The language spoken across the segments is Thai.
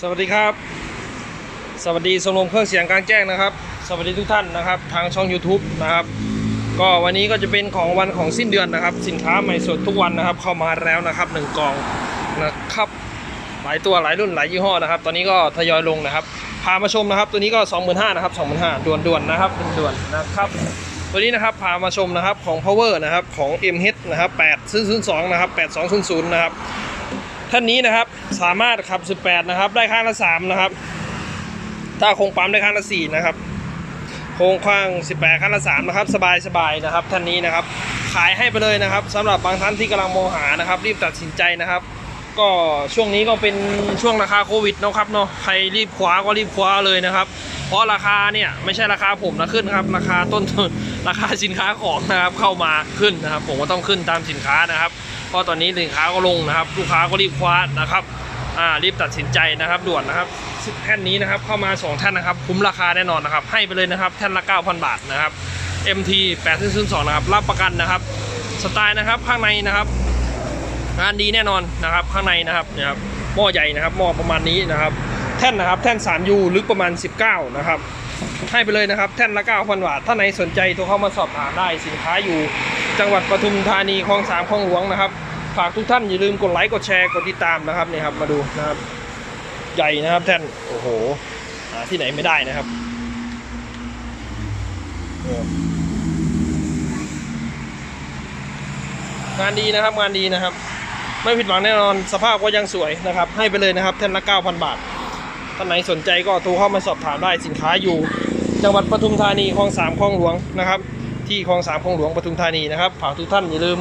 สวัสดีครับ สวัสดีสมรมเครื่องเสียงกลางแจ้งนะครับ สวัสดีทุกท่านนะครับ ทางช่อง YouTube นะครับ ก็วันนี้ก็จะเป็นของวันของสิ้นเดือนนะครับ สินค้าใหม่สดทุกวันนะครับ เข้ามาแล้วนะครับหนึ่งกล่องนะครับหลายตัวหลายรุ่นหลายยี่ห้อนะครับ ตอนนี้ก็ทยอยลงนะครับ พามาชมนะครับ ตัวนี้ก็ 25,000นะครับ25,000ด่วนๆนะครับด่วนๆนะครับ ตัวนี้นะครับพามาชมนะครับของ power นะครับของ MH นะครับ8 0 2นะครับ8200นะครับ ท่านนี้นะครับสามารถขับ 18 นะครับ ได้ข้างละ3นะครับ ถ้าโครงปั๊มได้ข้างละ4นะครับโครงข้าง 18 ข้างละ3นะครับ สบายสบายนะครับ ท่านนี้นะครับ ขายให้ไปเลยนะครับสำหรับบางท่านที่กำลังมองหานะครับ รีบตัดสินใจนะครับ ก็ช่วงนี้ก็เป็นช่วงราคาโควิดเนาะครับเนาะใครรีบคว้าก็รีบคว้าเลยนะครับ เพราะราคาเนี่ยไม่ใช่ราคาผมนะขึ้นครับ ราคาต้นทุนราคาสินค้าของนะครับเข้ามาขึ้นนะครับ ผมก็ต้องขึ้นตามสินค้านะครับ เพราะตอนนี้สินค้าก็ลงนะครับ ลูกค้าก็รีบคว้านะครับอ่ารีบตัดสินใจนะครับด่วนนะครับแท่นนี้นะครับเข้ามาสองท่นนะครับ คุ้มราคาแน่นอนนะครับ ให้ไปเลยนะครับแท่นละ 9,000 บาทนะครับ MT 802นะครับรับประกันนะครับ สไตล์นะครับข้างในนะครับ งานดีแน่นอนนะครับข้างในนะครับเนะครับหม้อใหญ่นะครับหม้อประมาณนี้นะครับ แท่นนะครับแท่น 3U ลึกประมาณ 19 นะครับให้ไปเลยนะครับ แท่นละ 9,000 บาท ถ้าไหนสนใจโทรเข้ามาสอบถามได้สินค้าอยู่ จังหวัดปทุมธานีคลองสามคลองหลวงนะครับ ฝากทุกท่านอย่าลืมกดไลค์กดแชร์กดติดตามนะครับนี่ครับมาดูนะครับ ใหญ่นะครับแท่นโอ้โหหาที่ไหนไม่ได้นะครับงานดีนะครับงานดีนะครับ ไม่ผิดหวังแน่นอนสภาพก็ยังสวยนะครับ ให้ไปเลยนะครับแท่นละ 9,000 บาทท่านไหนสนใจก็โทรเข้ามาสอบถามได้สินค้าอยู่ จังหวัดปทุมธานีคลองสามคลองหลวงนะครับ ที่คลองสามคลองหลวงปทุมธานีนะครับฝากทุกท่านอย่าลืม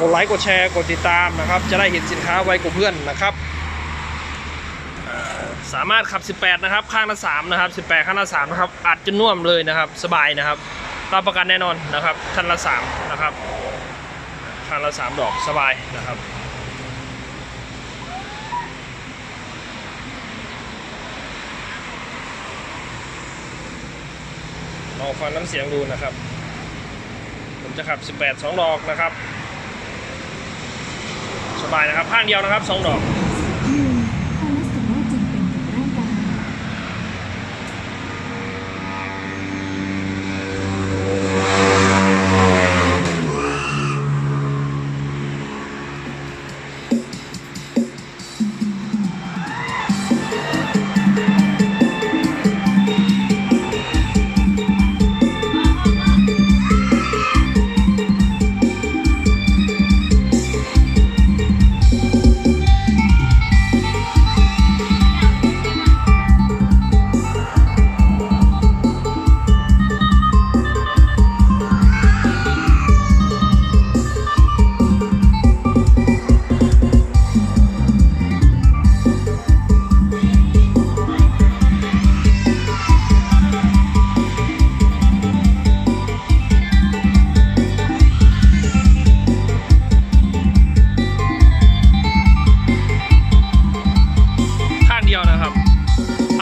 กดไลค์กดแชร์กดติดตามนะครับ จะได้เห็นสินค้าไวกว่าเพื่อนนะครับสามารถขับ 18 นะครับ ข้างละ3นะครับ 18 ข้างละ3นะครับ อัดจนน่วมเลยนะครับ สบายนะครับรับประกันแน่นอนนะครับท่านละ3นะครับ ข้างละ 3 ดอกสบายนะครับลองฟังน้ำเสียงดูนะครับ จะขับ 18 2 ดอกนะครับ สบายนะครับข้างเดียวนะครับ 2 ดอก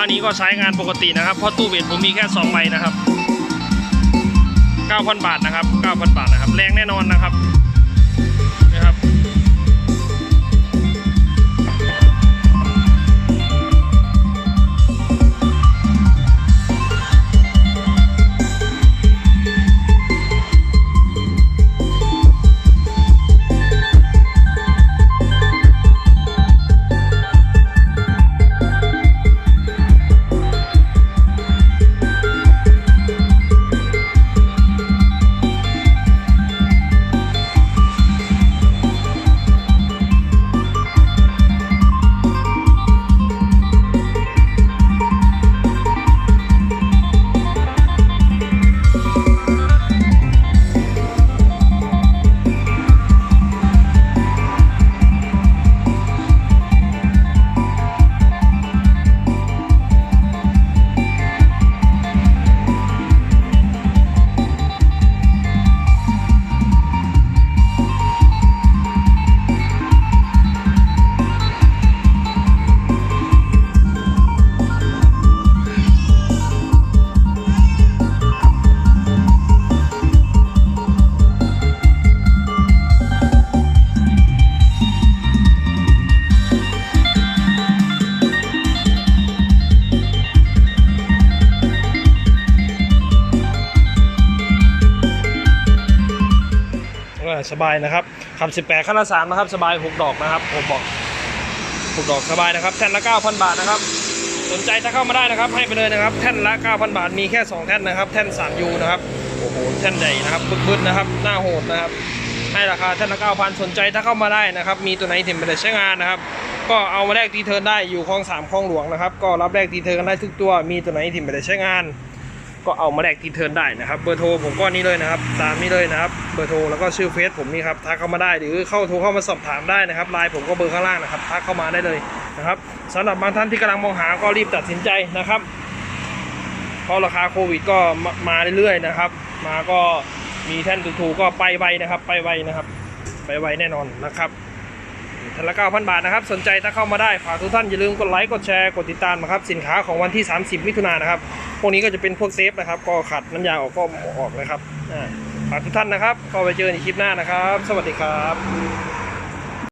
อันนี้ก็ใช้งานปกตินะครับเพราะตู้เบสผมมีแค่2ใบนะครับ 9,000 บาทนะครับ 9,000 บาทนะครับ แรงแน่นอนนะครับ สบายนะครับขับ18ขั้นละ3นะครับสบาย 6 ดอกนะครับผมบอก6ดอกสบายนะครับแท่นละ 9,000 บาทนะครับ สนใจถ้าเข้ามาได้นะครับ ให้ไปเลยนะครับ แท่นละ 9,000 บาทมีแค่ 2 แท่นนะครับ แท่น 3U นะครับโอ้โหแท่นใหญ่นะครับบึ้นๆนะครับหน้าโหดนะครับให้ราคาแท่นละ 9,000 สนใจถ้าเข้ามาได้นะครับ มีตัวไหนที่ไม่ได้ใช้งานนะครับก็เอามาแลกตีเทิร์นได้อยู่คลองสามคลองหลวงนะครับ ก็รับแลกตีเทิร์นกันได้ทุกตัวมีตัวไหนที่ไม่ได้ใช้งาน ก็เอามาแลกตีเทิร์นได้นะครับเบอร์โทรผมก็นี่เลยนะครับ ตามนี้เลยนะครับเบอร์โทรแล้วก็ชื่อเฟซผมนี่ครับทักเข้ามาได้หรือเข้าโทรเข้ามาสอบถามได้นะครับไลน์ผมก็เบอร์ข้างล่างนะครับทักเข้ามาได้เลยนะครับสำหรับบางท่านที่กำลังมองหาก็รีบตัดสินใจนะครับเพราะราคาโควิดก็มาเรื่อยๆนะครับ มาก็มีแท่นถูกๆก็ไปไวนะครับ ไปไวนะครับ ไปไวแน่นอนนะครับท่านละ9,000 บาทนะครับ สนใจถ้าเข้ามาได้ฝากทุกท่านอย่าลืมกดไลค์กดแชร์กดติดตามนะครับ สินค้าของวันที่ 30 มิถุนายนนะครับ วกนี้ก็จะเป็นพวกเซฟนะครับ ก็ขัดน้ำยาออกก็ออกเลยครับฝากทุกท่านนะครับ ก็ไปเจอกันในคลิปหน้านะครับ สวัสดีครับ